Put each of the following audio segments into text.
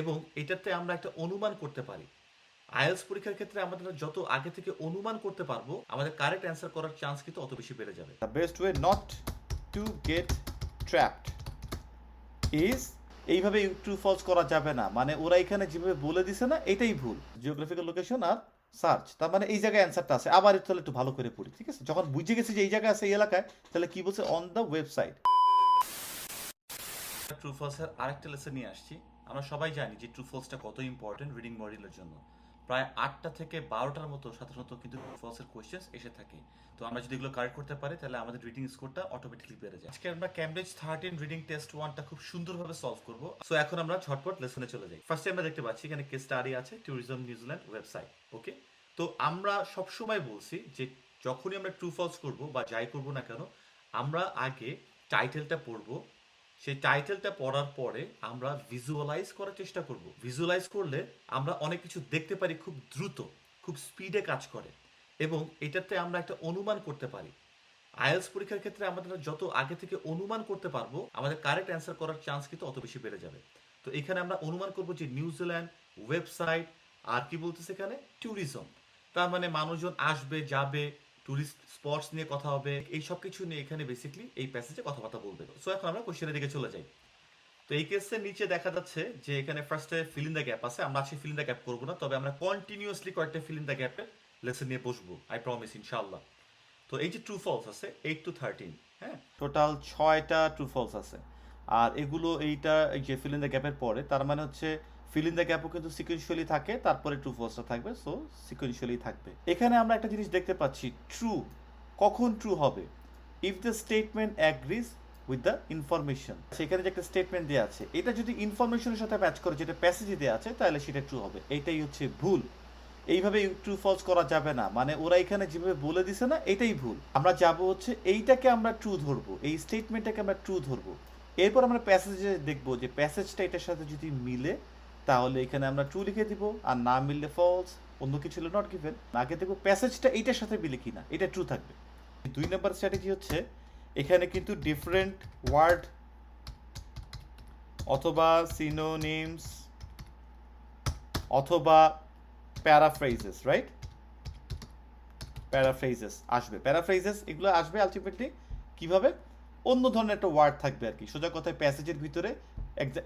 এবং এটাতে আমরা একটা অনুমান করতে পারি। আইএলস পরীক্ষার ক্ষেত্রে আমাদের যত আগে থেকে অনুমান করতে পারব আমাদের কারেক্ট অ্যান্সার করার চান্স কিন্তু অত বেশি বেড়ে যাবে। The best way not to get trapped is এইভাবে ট্রু ফলস করা যাবে না। মানে ওরা এখানে যেভাবে বলে দিছে না এটাই ভুল। জিওগ্রাফিক্যাল লোকেশন আর সার্চ তার মানে এই জায়গায় অ্যান্সারটা আছে। আবার তাহলে একটু ভালো করে পড়ি ঠিক আছে? যখন বুঝে গেছি যে এই জায়গায় আছে এই এলাকায় তাহলে কি বলছে? অন দ্য ওয়েবসাইট ট্রু ফলসের আরেকটা লেসন নিয়ে আসছি। আমরা সবাই জানি যে ট্রু ফলসটা কত ইম্পর্টেন্ট রিডিং মডেলের জন্য। প্রায় আটটা থেকে বারোটার মতো সাধারণত কিন্তু ফলসের কোয়েশ্চেন্স এসে থাকে। তো আমরা যদি এগুলো কারেক্ট করতে পারি, তাহলে আমাদের রিডিং স্কোরটা অটোমেটিকলি বেড়ে যায়। আজকে আমরা ক্যামব্রিজ থার্টিন রিডিং টেস্ট ওয়ানটা খুব সুন্দরভাবে সলভ করব। সো এখন আমরা ঝটপট লেসনে চলে যাই। ফার্স্টে আমরা দেখতে পাচ্ছি এখানে কেস স্টাডি আছে tourism New Zealand website okay তো আমরা সবসময় বলছি যে যখনই আমরা ট্রু ফলস করব বা যাই করব না কেন, আমরা আগে টাইটেলটা পড়ব সেই টাইটেলটা পড়ার পরে আমরা ভিজুয়ালাইজ করার চেষ্টা করব। ভিজুয়ালাইজ করলে আমরা অনেক কিছু দেখতে পারি খুব দ্রুত, খুব স্পিডে কাজ করে এবং এটাতে আমরা একটা অনুমান করতে পারি। আইএলস পরীক্ষার ক্ষেত্রে আমাদের যত আগে থেকে অনুমান করতে পারব, আমাদের কারেক্ট অ্যান্সার করার চান্স কিন্তু অত বেশি বেড়ে যাবে। তো এখানে আমরা অনুমান করব যে নিউজিল্যান্ড ওয়েবসাইট আর কি বলতেছে এখানে? ট্যুরিজম তার মানে মানুষজন আসবে, যাবে টুরিস্ট স্পটস নিয়ে কথা হবে, এই সব কিছু নিয়ে এখানে বেসিকলি এই প্যাসেজে কথাবার্তা বলবে। সো এখন আমরা কোশ্চেনের দিকে চলে যাই। তো এই কেসের নিচে দেখা যাচ্ছে যে এখানে ফার্স্টে ফিল দ্য গ্যাপ আছে, আমরা আজকে ফিল দ্য গ্যাপ করব না, তবে আমরা কন্টিনিউসলি কয়েকটা ফিল দ্য গ্যাপে লেসন নিয়ে বসবো আই প্রমিস ইনশাআল্লাহ। তো এই যে ট্রু ফলস আছে এইট টু থার্টিন হ্যাঁ? টোটাল ছয়টা ট্রু ফলস আছে। আর এগুলো এইটা, এই যে ফিল দ্য গ্যাপের পরে, তার মানে হচ্ছে ফিল ইন দ্য গ্যাপও কিন্তু সিকুয়েন্সিয়ালি থাকে, তারপরে ট্রু ফলসটা থাকবে সো সিকুয়েন্সিয়ালি থাকবে। এখানে আমরা একটা জিনিস দেখতে পাচ্ছি ট্রু কখন ট্রু হবে? If the statement agrees with the information সেখানে যে একটা স্টেটমেন্ট দেওয়া আছে, এটা যদি ইনফরমেশনের সাথে ম্যাচ করে, যেটা প্যাসেজে দেওয়া আছে, তাহলে সেটা ট্রু হবে। এটাই হচ্ছে ভুল। এইভাবে ট্রু ফলস করা যাবে না। মানে ওরা এখানে যেভাবে বলে দিছে না, এটাই ভুল। আমরা যাব হচ্ছে, এইটাকে আমরা ট্রু ধরবো, এই স্টেটমেন্টটাকে আমরা ট্রু ধরবো। এরপর আমরা প্যাসেজে দেখব যে প্যাসেজটা এটার সাথে যদি মিলে তাহলে এখানে আমরা ট্রু লিখে দিব, আর না মিললে ফলস অন্য কিছু হলে নট গিভেন আগে দেখব প্যাসেজটা এইটার সাথে মিলে কিনা, এটা ট্রু থাকবে। দুই নম্বর স্ট্র্যাটেজি হচ্ছে, এখানে কিন্তু ডিফারেন্ট ওয়ার্ড অথবা সিনোনিমস অথবা প্যারাফ্রেজেস রাইট প্যারাফ্রেজেস আসবে। প্যারাফ্রেজেস এগুলো আসবে আলটিমেটলি কীভাবে? অন্য ধরনের একটা ওয়ার্ড থাকবে আর কি। সোজা কথায় প্যাসেজের ভিতরে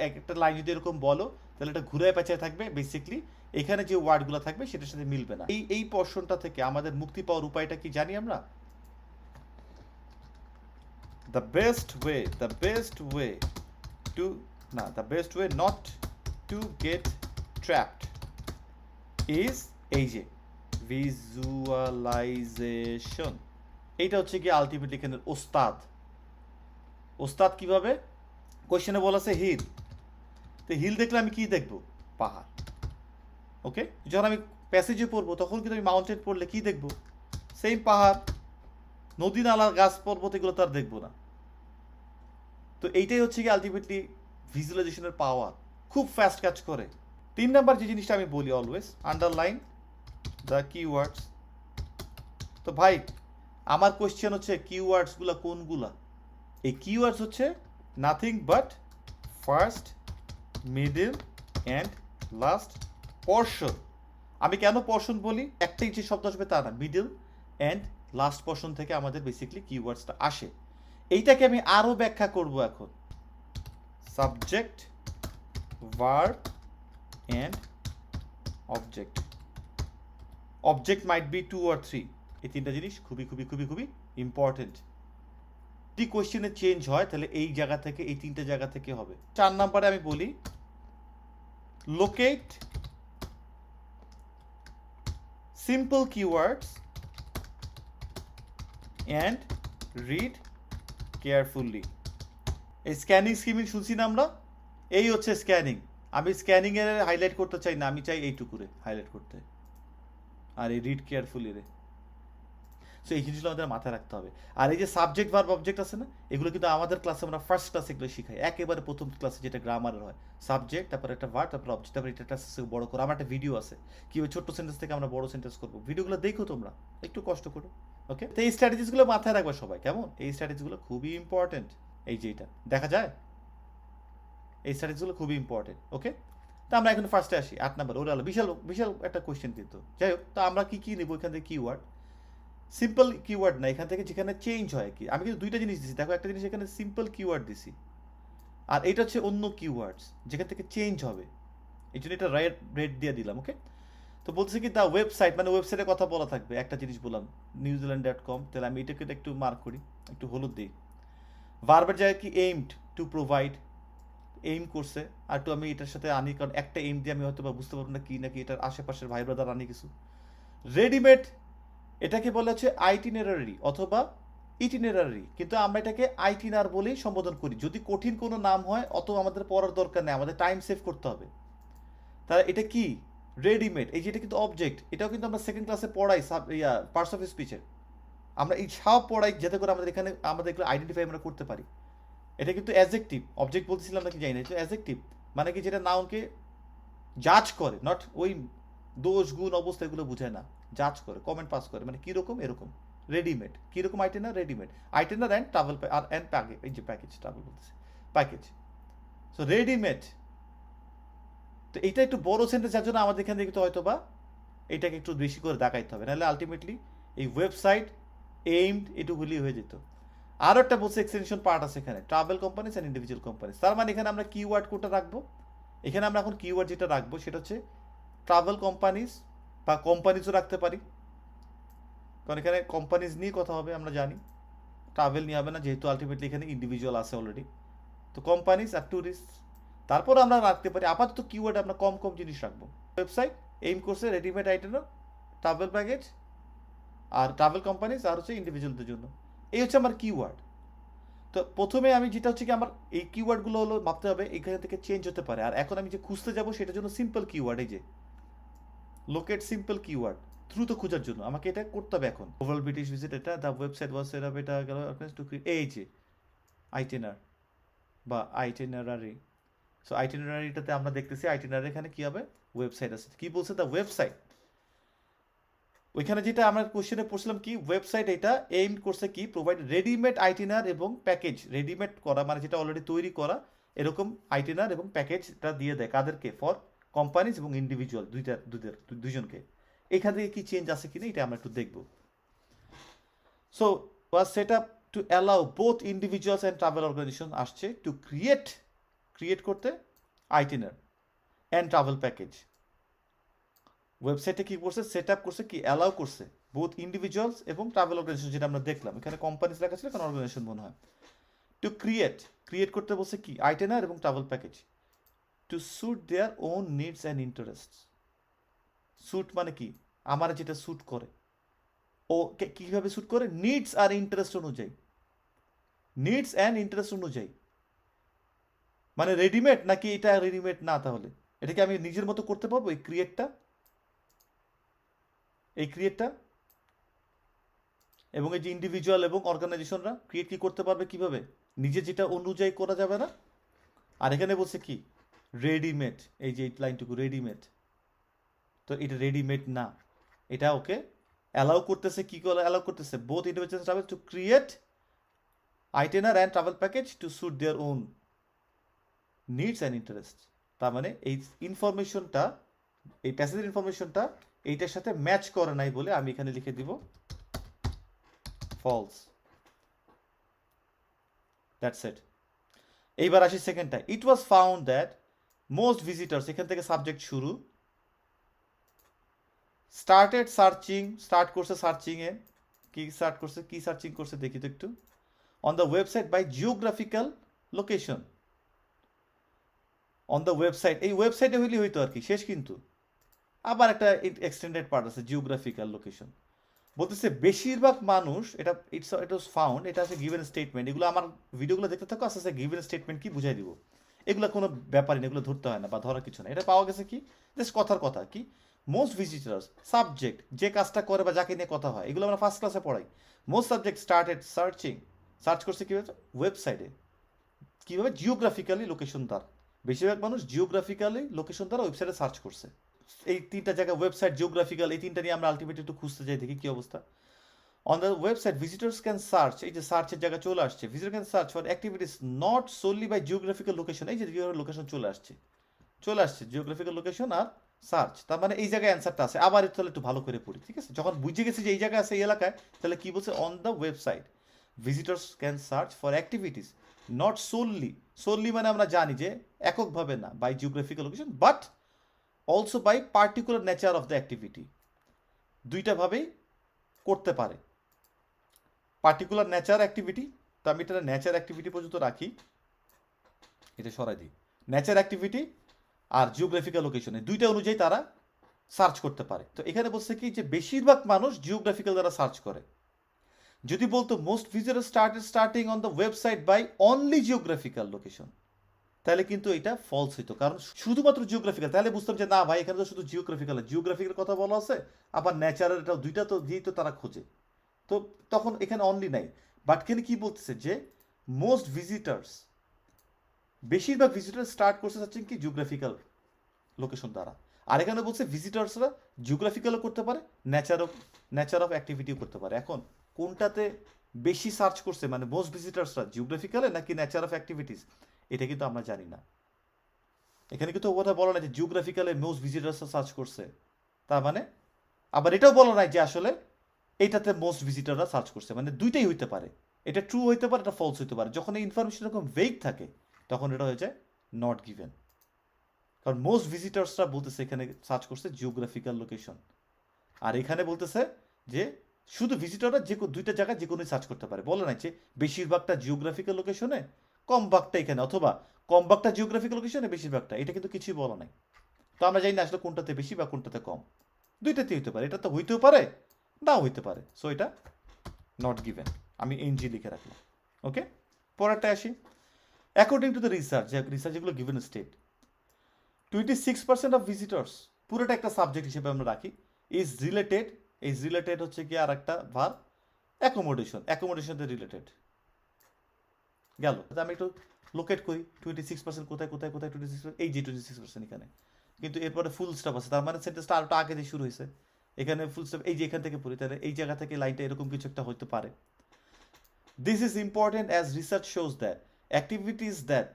একটা লাইন যদি এরকম বলো, তাহলে এটা ঘুরে পেঁচায় থাকবে বেসিকলি এখানে যে ওয়ার্ডগুলো থাকবে সেটার সাথে মিলবে না। এই এই পর্শনটা থেকে আমাদের মুক্তি পাওয়ার উপায়টা কি জানি আমরা? The best way the best way to না the best way not to get trapped is এই যে ভিজুয়ালাইজেশন এইটা হচ্ছে কি আলটিমেটলি এখানে ওস্তাদ। ওস্তাদ কীভাবে? কোয়েশ্চেনে বলা আছে হিল। তো হিল দেখলে আমি কি দেখব? পাহাড়। ওকে যখন আমি প্যাসেজে পড়ব, তখন কিন্তু আমি মাউন্টেন পড়লে কি দেখব? সেম পাহাড়, নদী নালা গাছ পর্বত, এগুলো তো আর দেখব না। তো এইটাই হচ্ছে কি আলটিমেটলি ভিজুয়ালাইজেশনের পাওয়ার খুব ফাস্ট কাজ করে। তিন নাম্বার যে জিনিসটা আমি বলি অলওয়েজ আন্ডারলাইন দ্য কিওয়ার্ডস তো ভাই, আমার কোয়েশ্চেন হচ্ছে কিওয়ার্ডসগুলো কোনগুলা? এই কিওয়ার্ডস হচ্ছে nothing but first middle and last portion আমি কেন পর্শন বলি? একটাই যে শব্দ আসবে তা না। মিডল অ্যান্ড লাস্ট পর্শন থেকে আমাদের বেসিকলি কিওয়ার্ডসটা আসে। এইটাকে আমি আরও ব্যাখ্যা করব এখন। Subject verb and object object might be two or three এই তিনটা জিনিস খুবই খুবই খুবই খুবই ইম্পর্টেন্ট যদি কোয়েশ্চেনে চেঞ্জ হয়, তাহলে এই জায়গা থেকে, এই তিনটে জায়গা থেকে হবে। চার নাম্বারে আমি বলি locate simple keywords and read carefully এই স্ক্যানিং স্কিমিং শুনছি না আমরা? এই হচ্ছে স্ক্যানিং আমি স্ক্যানিং এর হাইলাইট করতে চাই না, আমি চাই এইটুকুরে হাইলাইট করতে। আর এই রিড কেয়ারফুলি রে সো এই জিনিসগুলো আমাদের মাথায় রাখতে হবে। আর এই যে সাবজেক্ট ভার্ব অবজেক্ট আছে না, এগুলো কিন্তু আমাদের ক্লাসে আমরা ফার্স্ট ক্লাসে এগুলো শিখাই। একেবারে প্রথম ক্লাসে যেটা গ্রামারের হয়। সাবজেক্ট তারপর একটা ভার্ব তারপর অবজেক্ট তারপর এটা একটা বড় করো। আমার একটা ভিডিও আছে। কীভাবে ছোট্ট সেন্টেন্স থেকে আমরা বড় সেন্টেন্স করব? ভিডিওগুলো দেখো তোমরা। একটু কষ্ট করো। ওকে তো এই স্ট্র্যাটেজিসগুলো মাথায় রাখবে সবাই, কেমন? এই স্ট্র্যাটেজিগুলো খুবই ইম্পর্টেন্ট এই যে এটা, দেখা যায়? এই স্ট্র্যাটেজিগুলো খুবই ইম্পর্টেন্ট ওকে তা আমরা এখন ফার্স্টে আসি। আট নাম্বার ওরা বিশাল বিশাল একটা কোয়েশ্চেন কিন্তু। যাই হোক, তা আমরা কি কি নিব? এখান থেকে কিওয়ার্ড সিম্পল কিওয়ার্ড না, এখান থেকে যেখানে চেঞ্জ হয় কি। আমি কিন্তু দুইটা জিনিস দিছি। দেখো, একটা জিনিস এখানে সিম্পল কিওয়ার্ড দিছি। আর এটা হচ্ছে অন্য কিওয়ার্ডস যেখান থেকে চেঞ্জ হবে। এই জন্য এটা রেড রেড দিয়ে দিলাম ওকে তো বলছে কি দা ওয়েবসাইট মানে ওয়েবসাইটের কথা বলা থাকবে। একটা জিনিস বললাম নিউজিল্যান্ড ডট কম তাহলে আমি এটাকে একটু মার্ক করি, একটু হলুদ দিই। ভার্বের জায়গায় কি এইমড টু প্রোভাইড এইম করছে। আর একটু আমি এটার সাথে আনি কারণ একটা এইম দিয়ে আমি হয়তো বা বুঝতে পারব না কি নাকি এটার আশেপাশের ভাই ব্রাদার আনি কিছু। রেডিমেড এটাকে বলা হচ্ছে আইটিনারি অথবা ইটিনারি কিন্তু আমরা এটাকে আইটিনার বলেই সম্বোধন করি। যদি কঠিন কোনো নাম হয় অত আমাদের পড়ার দরকার নেই, আমাদের টাইম সেভ করতে হবে। তাহলে এটা কি? রেডিমেড এই যেটা কিন্তু অবজেক্ট এটাও কিন্তু আমরা সেকেন্ড ক্লাসে পড়াই সাব ইয়া পার্টস অফ স্পিচের আমরা এই সব পড়াই, যাতে করে আমাদের এখানে, আমাদের এগুলো আইডেন্টিফাই আমরা করতে পারি। এটা কিন্তু অ্যাজেক্টিভ অবজেক্ট বলতেছিলাম নাকি জানি না, এটা অ্যাজেক্টিভ মানে কি যেটা নাউনকে জাজ করে নট ওই দোষ, গুণ, অবস্থা এগুলো বুঝায় না। জাজ করে কমেন্ট পাস করে মানে কীরকম এরকম রেডিমেড কীরকম itinerary readymade itinerary and travel R and package এই যে প্যাকেজ ট্রাভেল বলতেছে প্যাকেজ সো রেডিমেড তো এইটা একটু বড় সেন্টেন্স যার জন্য আমাদের এখানে কিন্তু হয়তো বা এটাকে একটু বেশি করে দেখাইতে হবে। নাহলে আলটিমেটলি এই ওয়েবসাইট এইমড এটুকুলি হয়ে যেত। আরও একটা বলছে এক্সটেনশন পার্ট আছে এখানে travel companies and individual companies তার মানে এখানে আমরা কিওয়ার্ড কোনটা রাখব। এখানে আমরা এখন কিওয়ার্ড যেটা রাখব, সেটা হচ্ছে ট্রাভেল কোম্পানিজ বা কোম্পানিজও রাখতে পারি। কারণ এখানে কোম্পানিজ নিয়ে কথা হবে, আমরা জানি। ট্রাভেল নিয়ে হবে না, যেহেতু আলটিমেটলি এখানে ইন্ডিভিজুয়াল আছে অলরেডি তো কোম্পানিজ আর ট্যুরিস্ট তারপর আমরা রাখতে পারি। আপাতত কিওয়ার্ড আমরা কম কম জিনিস রাখব। ওয়েবসাইট এইম কোর্সে রেডিমেড আইটেম ট্রাভেল প্যাকেজ আর ট্রাভেল কোম্পানিজ আর হচ্ছে ইন্ডিভিজুয়ালদের জন্য। এই হচ্ছে আমার কিওয়ার্ড তো প্রথমে আমি যেটা হচ্ছে কি, আমার এই কিওয়ার্ডগুলো হলো ভাবতে হবে, এখান থেকে চেঞ্জ হতে পারে। আর এখন আমি যে খুঁজতে যাব, সেটার জন্য সিম্পল কিওয়ার্ড এই যে। লোকেট সিম্পল কিওয়ার্ড দ্রুত খোঁজার জন্য। আমাকে এটা করতে হবে এখন। ওভারঅল ব্রিটিশ ভিজিট এটা the website was set up এটা গেল টু এই যে আইটেনার বা আইটেনারি সো আইটেনারিটাতে আমরা দেখতেছি আইটেনারি এখানে কি হবে? ওয়েবসাইট আছে। কি বলছে দ্য ওয়েবসাইট ওইখানে যেটা আমরা কোশ্চেনে পড়ছিলাম কি? ওয়েবসাইট এটা এইম করছে কি? প্রোভাইড রেডিমেড আইটিনার এবং প্যাকেজ রেডিমেড করা মানে যেটা অলরেডি তৈরি করা, এরকম আইটিনার এবং প্যাকেজটা দিয়ে দেয় কাদেরকে ফর কোম্পানিজ এবং ইন্ডিভিজুয়াল দুইটা, দুইদের দুইজনকে। এখান থেকে কি চেঞ্জ আছে কিনা এটা আমরা একটু দেখব। So was set up to allow both individuals and travel organization আসছে টু ক্রিয়েট ক্রিয়েট করতে আইটিনার অ্যান্ড ট্রাভেল প্যাকেজ ওয়েবসাইটে কি করছে? সেট আপ করছে কি? অ্যালাউ করছে বোথ ইন্ডিভিজুয়ালস এবং ট্রাভেল অর্গানাইজেশন যেটা আমরা দেখলাম। এখানে কোম্পানিজ লেখা ছিল, এখানে অর্গানাইজেশন মনে হয়। টু ক্রিয়েট ক্রিয়েট করতে বলছে কি? আইটেনার এবং travel package to suit their own needs and interest suit মানে কি? আমার যেটা স্যুট করে। ও কীভাবে স্যুট করে? নিডস আর ইন্টারেস্ট অনুযায়ী। নিডস অ্যান্ড ইন্টারেস্ট অনুযায়ী। মানে রেডিমেড নাকি এটা রেডিমেড না তাহলে? এটাকে আমি নিজের মতো করতে পারব? এই ক্রিয়েটটা এই ক্রিয়েটটা এবং এই যে ইন্ডিভিজুয়াল এবং অর্গানাইজেশনরা ক্রিয়েট কি করতে পারবে কীভাবে? নিজে যেটা অনুযায়ী করা যাবে না? আর এখানে বলছে কি? রেডিমেড এই যে লাইনটুকু রেডিমেড তো এটা রেডিমেড না। এটা ওকে অ্যালাউ করতেছে, কি করে অ্যালাউ করতেছে? Both individual travel to create itinerary and travel package to suit their own needs and interest তার মানে এই ইনফরমেশনটা এই প্যাসেজের ইনফরমেশনটা এইটার সাথে ম্যাচ করে নাই বলে আমি এখানে লিখে দিব ফলস দ্যাটস ইট এইবার আসি সেকেন্ডটা it was found that most visitors এখান থেকে সাবজেক্ট শুরু। স্টার্টেড সার্চিং স্টার্ট করছে সার্চিংয়ে কি স্টার্ট করছে, কি সার্চিং করছে দেখি তো একটু। On the website by geographical location on the website এই ওয়েবসাইটে হইলে হইতো আর কি, শেষ কিন্তু। আবার একটা এক্সটেন্ডেড পার্ট আছে জিওগ্রাফিক্যাল লোকেশন বলতেছে, বেশিরভাগ মানুষ, এটা ইটস ইট ওয়াজ ফাউন্ড এটা আছে গিভেন স্টেটমেন্ট এগুলো আমার ভিডিওগুলো দেখতে থাকো, আস্তে আস্তে গিভেন স্টেটমেন্ট কি বুঝাই দিব। এগুলো কোনো ব্যাপারই না, এগুলো ধরতে হয় না বা ধরার কিছু না। এটা পাওয়া গেছে কি? জাস্ট কথার কথা কি? মোস্ট ভিজিটার্স সাবজেক্ট যে কাজটা করে বা যাকে নিয়ে কথা হয়, এগুলো আমরা ফার্স্ট ক্লাসে পড়াই। Most subject started searching search করছে কীভাবে? ওয়েবসাইটে কীভাবে? জিওগ্রাফিক্যালি লোকেশন দ্বারা। বেশিরভাগ মানুষ জিওগ্রাফিক্যালি লোকেশন দ্বারা ওয়েবসাইটে সার্চ করছে। এই তিনটা জায়গা ওয়েবসাইট জিওগ্রাফিক্যাল এই তিনটা নিয়ে আমরা আলটিমেটলি একটু খুঁজতে যাই, দেখি কি অবস্থা। On the website visitors can search এই যে সার্চের জায়গা চলে আসছে visitor can search for activities not solely by geographical location এই যে লোকেশন চলে আসছে চলে আসছে জিওগ্রাফিক্যাল লোকেশন আর সার্চ তার মানে এই জায়গায় অ্যান্সারটা আছে, আবার তাহলে একটু ভালো করে পড়ি, ঠিক আছে? যখন বুঝে গেছি যে এই জায়গায় আছে, এই এলাকায়, তাহলে কি বলছে? On the website visitors can search for activities not solely solely মানে আমরা জানি যে এককভাবে না by geographical location but also by particular nature of the activity দুইটাভাবেই করতে পারে। পার্টিকুলার ন্যাচার অ্যাক্টিভিটি তো আমি এটা ন্যাচার অ্যাক্টিভিটি পর্যন্ত রাখি। এটা সরাই দিই। ন্যাচার অ্যাক্টিভিটি আর জিওগ্রাফিক্যাল লোকেশনে দুইটা অনুযায়ী তারা সার্চ করতে পারে। তো এখানে বলছে কি যে বেশিরভাগ মানুষ জিওগ্রাফিক্যাল দ্বারা সার্চ করে। যদি বলতো most visitor started starting on the website by only geographical location তাহলে কিন্তু এটা ফলস হইতো। কারণ শুধুমাত্র জিওগ্রাফিক্যাল তাহলে বুঝতাম যে না ভাই, এখানে তো শুধু জিওগ্রাফিক্যাল জিওগ্রাফিক্যাল কথা বলা আছে, আবার ন্যাচারাল এটা দুইটা তো দিয়েই তো তারা খোঁজে। তো তখন এখানে অনলি নাই। বাট এখানে কি বলতেছে যে মোস্ট ভিজিটার্স বেশিরভাগ ভিজিটার স্টার্ট করতে চাচ্ছেন কি জিওগ্রাফিক্যাল লোকেশন দ্বারা। আর এখানে বলছে ভিজিটার্সরা জিওগ্রাফিক্যালও করতে পারে ন্যাচার অফ ন্যাচার অফ অ্যাক্টিভিটিও করতে পারে। এখন, কোনটাতে বেশি সার্চ করছে মানে মোস্ট ভিজিটার্সরা জিওগ্রাফিক্যালে নাকি ন্যাচার অফ অ্যাক্টিভিটিস এটা কিন্তু আমরা জানি না। এখানে কিন্তু কথা বলা নাই যে জিওগ্রাফিক্যালে মোস্ট ভিজিটার্সরা সার্চ করছে। তার মানে আবার এটাও বলা নাই যে আসলে এইটাতে মোস্ট ভিজিটাররা সার্চ করছে। মানে দুইটাই হইতে পারে। এটা ট্রু হইতে পারে, এটা ফলস হইতে পারে। যখন এই ইনফরমেশন এরকম ভেগ থাকে, তখন এটা হয়ে যায় নট গিভেন কারণ মোস্ট ভিজিটার্সরা বলতেছে এখানে সার্চ করছে জিওগ্রাফিক্যাল লোকেশন আর এখানে বলতেছে যে শুধু ভিজিটররা যে দুইটা জায়গায় যে কোনো সার্চ করতে পারে। বলে নাই যে বেশিরভাগটা জিওগ্রাফিক্যাল লোকেশনে কম ভাগটা এখানে। অথবা কম ভাগটা জিওগ্রাফিক্যাল লোকেশনে বেশিরভাগটা। এটা কিন্তু কিছুই বলা নাই। তো আমরা জানি না আসলে কোনটাতে বেশি বা কোনটাতে কম। দুইটাতে হইতে পারে। এটা তো হইতেও পারে নাও হইতে পারে। সো এটা নট গিভেন আমি এনজি লিখে রাখলাম। ওকে পরেরটা আসি। According to the research research যেগুলো given state twenty six percent of visitors পুরোটা একটা সাবজেক্ট হিসেবে আমরা রাখি ইজ রিলেটেড ইজ রিলেটেড হচ্ছে কি আর একটা ভার অ্যাকোমোডেশন অ্যাকোমোডেশনতে রিলেটেড গেল। আমি একটু লোকেট করি টোয়েন্টি সিক্স পার্সেন্ট কোথায় কোথায় কোথায় টোয়েন্টি সিক্স এই যে টোয়েন্টি সিক্স পার্সেন্ট এখানে। কিন্তু এরপরে ফুল স্টপ আছে, তার মানে সেন্টেন্সটা আরেকটা আগে দিয়ে শুরু হয়েছে। এখানে ফুল স্টপ এই যে এখান থেকে পড়ি, তাহলে এই জায়গা থেকে লাইনটা এরকম কিছু একটা হতে পারে। This is important as research shows that activities that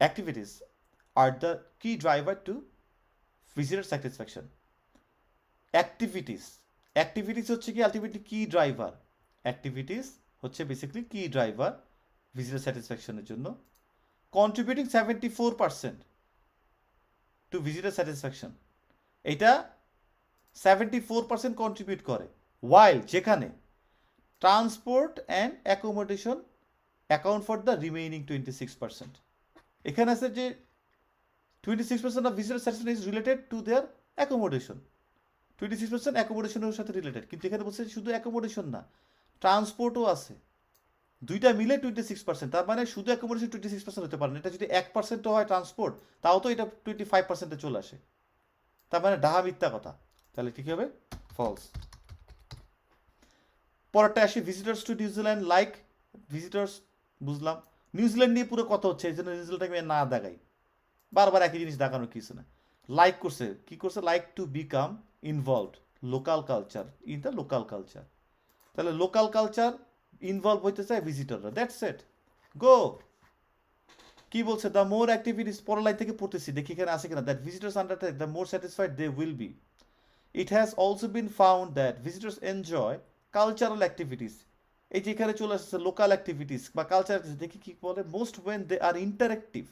activities are the key driver to visitor satisfaction. Activities activities হচ্ছে কি আলটিমেটলি কি ড্রাইভার activities হচ্ছে বেসিক্যালি কি ড্রাইভার ভিজিটর স্যাটিসফ্যাকশনের জন্য। Contributing seventy four percent to visitor satisfaction এটা seventy four percent contribute করে while যেখানে transport and accommodation account for the remaining twenty six percent এখানে আছে যে twenty six percent of visitor satisfaction is related to their accommodation twenty six percent অ্যাকোমোডেশনের সাথে related কিন্তু এখানে বলছে শুধু অ্যাকোমোডেশন না ট্রান্সপোর্টও আছে। দুইটা মিলে টোয়েন্টি সিক্স পার্সেন্ট তার মানে শুধু অ্যাকোমোডেশন টোয়েন্টি সিক্স পার্সেন্ট হতে পারে না, এটা যদি এক পার্সেন্টও হয় ট্রান্সপোর্ট তাও তো এটা টোয়েন্টি ফাইভ পার্সেন্টে চলে আসে। তার মানে ডাহা মিথ্যা কথা। তাহলে ঠিক হবে? ফলস পরেরটা আসি visitors to New Zealand like visitors বুঝলাম। নিউজিল্যান্ড নিয়ে পুরো কথা হচ্ছে, এই জন্য নিউজিল্যান্ডটাকে আমি না দেখাই। বারবার একই জিনিস দেখানোর কিছু না? লাইক করছে, কি করছে? Like to become involved local culture in the local culture তাহলে লোকাল কালচার ইনভলভ হইতে চায় ভিজিটররা দ্যাটস সেট গো কি বলছে? দ্য মোর অ্যাক্টিভিটিস পরের লাইন থেকে পড়তেছি, দেখি এখানে আছে কিনা। That visitors undertake the more satisfied they will be it has also been found that visitors enjoy cultural activities এই যে এখানে চলে আসছে লোকাল অ্যাক্টিভিটিস বা কালচার দেখি কি বলে most when they are interactive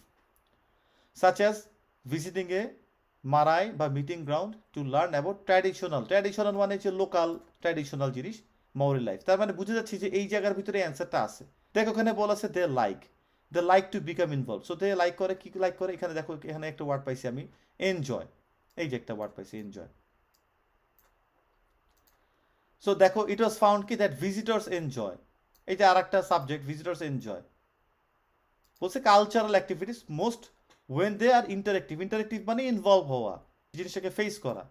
such as visiting a marae বা meeting ground to learn about traditional traditional মানে হচ্ছে লোকাল ট্র্যাডিশনাল জিনিস মৌরি লাইফ তার মানে বুঝে যাচ্ছি যে এই জায়গার ভিতরে অ্যান্সারটা আছে। দেখো ওখানে বলা আছে they like they like to become involve so they like করে, কি লাইক করে? এখানে দেখো এখানে একটা ওয়ার্ড পাইছি আমি এনজয় এই যে একটা ওয়ার্ড পাইছি এনজয় সো দেখো ইট ওয়াজ ফাউন্ড কি দ্যাট ভিজিটর্স এনজয় এই যে আর একটা সাবজেক্ট ভিজিটর্স এনজয় বলছে cultural activities most when they are interactive interactive মানে ইনভলভ হওয়া জিনিসটাকে ফেস করা।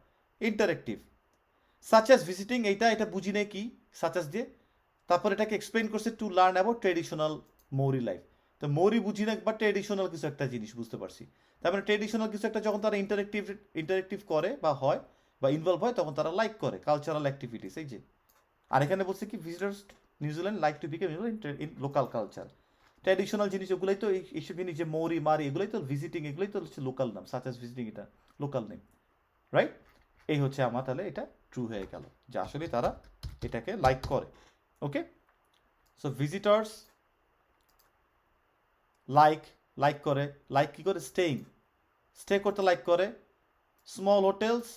ইন্টারেক্টিভ সাচাস ভিজিটিং এইটা, এটা বুঝি নেই কি? সাচাস দিয়ে। তারপর এটাকে এক্সপ্লেন করছে to learn about traditional Maori life তো মৌরি বুঝি না বা ট্রেডিশনাল কিছু একটা জিনিস, বুঝতে পারছি। তার মানে ট্রেডিশনাল কিছু একটা যখন তারা ইন্টারেক্টিভ ইন্টারেক্টিভ করে বা হয় বা ইনভলভ হয়, তখন তারা লাইক করে। কালচারাল অ্যাক্টিভিটিস এই যে। আর এখানে বলছে কি visitors New Zealand like to become in local culture traditional জিনিস ওগুলোই তো এই- এইসব জিনিস যে মৌরি, মারি, এগুলোই তো ভিজিটিং এগুলোই তো হচ্ছে লোকাল নাম সাচ ভিজিটিং এটা লোকাল নেম রাইট এই হচ্ছে আমার তাহলে এটা ট্রু হয়ে গেল, যে আসলে তারা এটাকে লাইক করে। Okay so visitors like like করে। লাইক কি করে? স্টেইং স্টে করতে লাইক করে। Small hotels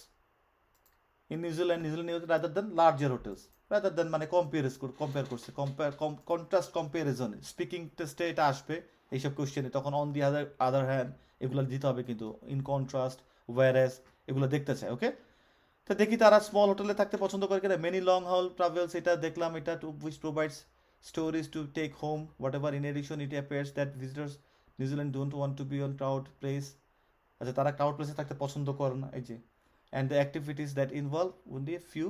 in New Zealand New Zealand rather than larger hotels rather than মানে কম্পেয়ার কম্পেয়ার করছে কম্পেয়ার কন্ট্রাস্ট কম্পারিজনে স্পিকিং টেস্টে এটা আসবে, এইসব কোশ্চেনে তখন on the other other hand এগুলো দিতে হবে কিন্তু ইন কন্ট্রাস্ট ওয়ারেস এগুলো দেখতে চায় ওকে তো দেখি তারা স্মল হোটেলে থাকতে পছন্দ করে কিনা মেনি লং হল ট্রাভেলস এটা দেখলাম, এটা to which provides stories to take home whatever in addition it appears that visitors New Zealand don't want to be on crowd place আচ্ছা তারা ক্রাউড প্লেসে থাকতে পছন্দ করে না, এই যে and the activities that involve only few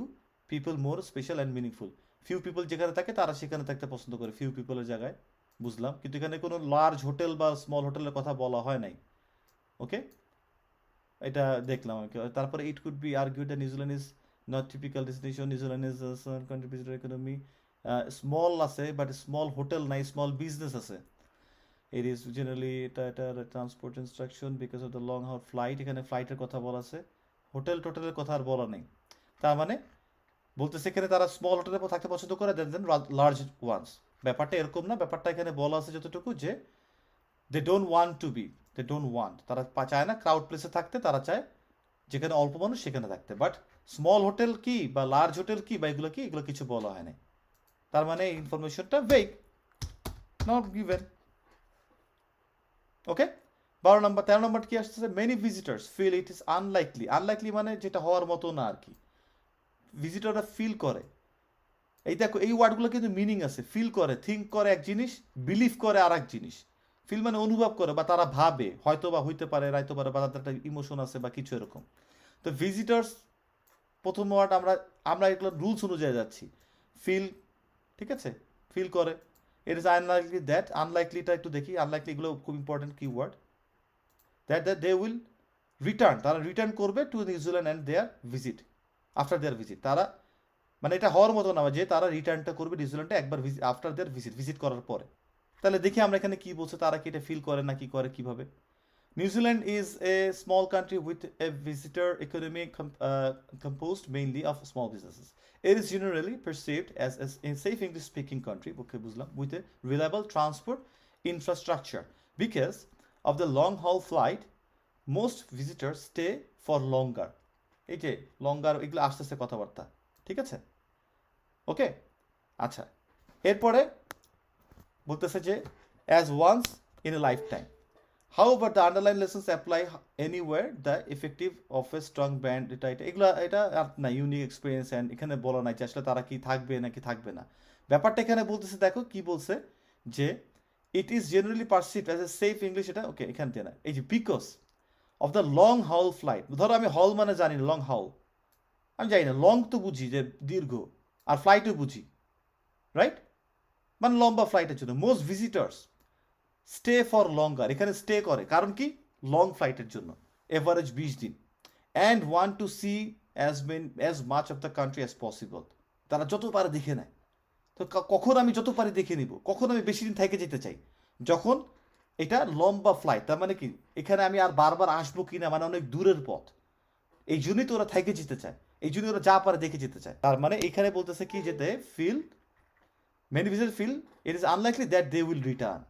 people more special and meaningful few people যেখানে থাকে, তারা সেখানে থাকতে পছন্দ করে। ফিউ পিপলের জায়গায়, বুঝলাম। কিন্তু এখানে কোনো লার্জ হোটেল বা স্মল হোটেলের কথা বলা হয় নাই। ওকে এটা দেখলাম আর তারপরে it could be argued the New Zealand is not typical destination New Zealand is contributor economy small আছে বাট স্মল হোটেল নাই স্মল বিজনেস আছে। ইট ইজ জেনারেলি এটা এটা transport instruction because of the long haul flight এখানে ফ্লাইটের কথা বলা আছে। হোটেল টোটেলের কথা আর বলা নেই। তার মানে বলতেছে এখানে তারা স্মল হোটেলে থাকতে পছন্দ করে দেন দেন লার্জ ওয়ান্স ব্যাপারটা এরকম না, ব্যাপারটা এখানে বলা আছে যতটুকু যে they don't want to be they don't want তারা চায় না ক্রাউড প্লেসে থাকতে, তারা চায় যেখানে অল্প মানুষ সেখানে থাকতে। বাট স্মল হোটেল কি বা লার্জ হোটেল কি বা এগুলো কি, এগুলো কিছু বলা হয় না তার মানে ইনফরমেশনটা ভেগ নট গিভেন ওকে বারো নম্বর, তেরো নম্বর কি আসতেছে? Many visitors feel it is unlikely unlikely মানে যেটা হওয়ার মতো না আর কি। ভিজিটররা ফিল করে। এই দেখো, এই ওয়ার্ডগুলো কিন্তু মিনিং আছে। ফিল করে থিঙ্ক করে এক জিনিস বিলিভ করে আর এক জিনিস। ফিল মানে অনুভব করে বা তারা ভাবে। হয়তো বা হইতে পারে রাইতে পারে বা তাদের একটা ইমোশন আছে বা কিছু এরকম। তো ভিজিটার্স প্রথম ওয়ার্ড আমরা আমরা এগুলো রুলস অনুযায়ী যাচ্ছি। ফিল ঠিক আছে? ফিল করে। ইট ইজ আনলাইকলি দ্যাট আনলাইকলিটা একটু দেখি। আনলাইকলি এগুলো খুব ইম্পর্টেন্ট কি word that that they will return তারা রিটার্ন করবে to New Zealand and their visit after their visit তারা মানে এটা হওয়ার মতো না যে তারা রিটার্নটা করবে নিউজিল্যান্ডে একবার visit after their visit visit করার পরে তাহলে দেখি আমরা এখানে কি বলছে তারা কি এটা ফিল করে না কি করে কীভাবে New Zealand is a small country with a visitor economy composed mainly of small businesses. It is generally perceived as, as a safe English speaking country with a reliable transport infrastructure. Because of the long haul flight, most visitors stay for longer. এই যে লঙ্গার এগুলো আস্তে আস্তে কথাবার্তা ঠিক আছে? ওকে আচ্ছা এরপরে বলতেছে যে as once in a lifetime how but the underlying lessons apply anywhere the effective of a strong band এটা এটা এগুলো এটা আর না ইউনিক এক্সপিরিয়েন্স অ্যান্ড এখানে বলা নাই যে আসলে তারা কি থাকবে নাকি থাকবে না। ব্যাপারটা এখানে বলতেছে দেখো কি বলছে? যে it is generally perceive as a safe English এটা ওকে এখান থেকে না। এই যে because of the long haul flight ধরো আমি হল মানে জানি লং হাউল আমি জানি না লং তো বুঝি যে দীর্ঘ, আর ফ্লাইটও বুঝি রাইট মানে লম্বা ফ্লাইটের জন্য। Most visitors stay for longer এখানে স্টে করে, কারণ কি? লং ফ্লাইটের জন্য। এভারেজ বিশ দিন। And want to see as many as much of the country as possible তারা যত পারে দেখে নেয়। তো কখন আমি যত পারি দেখে নিব, কখন আমি বেশি দিন থেকে যেতে চাই? যখন এটা লম্বা ফ্লাইট তার মানে কি? এখানে আমি আর বারবার আসব কি না মানে অনেক দূরের পথ। এই জন্যই তো ওরা থেকে যেতে চায়। এই জন্যই ওরা যা পারে দেখে যেতে চায়। তার মানে এখানে বলতেছে কি যেতে feel many feel it is unlikely that they will return